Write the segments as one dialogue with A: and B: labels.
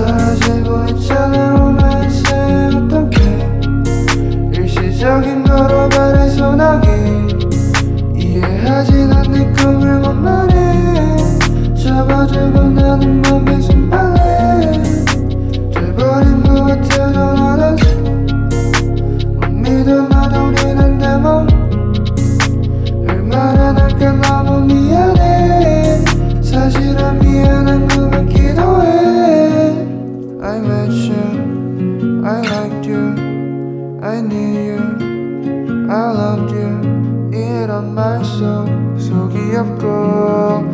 A: 사라지고 있잖아 로맨스 어떡해 일시적인 거로 발의 소나기 이해하진 않는 꿈을 원만해. 잡아주고 나는 맘에 손발래 돼버린 것 같아 전화라서. 못 믿어 나도 우리는 내맘 얼마나 날까 너무 미안 I liked you. I knew you. I loved you. 이런 말속 속이 없고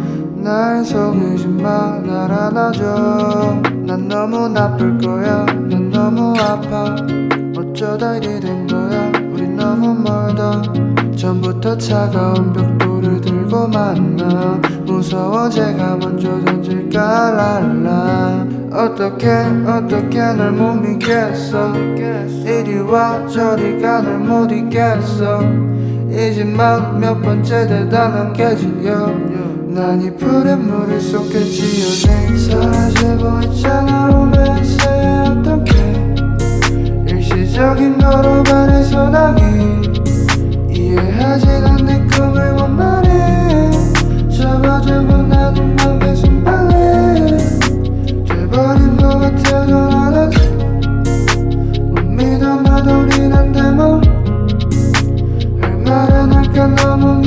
A: 날 속이지 마, 날 안아줘. 난 너무 나쁠 거야, 난 너무 아파. 어쩌다 이리 된 거야, 우린 너무 멀다. 전부터 차가운 벽돌을 들고 만나 무서워 제가 먼저 던질까 랄라. 어떻게 어떻게 널 못 믿겠어? 이리와 저리가 널 못 잊겠어. 이지만 몇 번째 대단한 깨질려. 난이 푸른 물을 속에 지어낸 사라지고 있잖아 오면서 어떻게. 일시적인 거로 반해 서나기. 이해하지 않는 꿈 Kanalın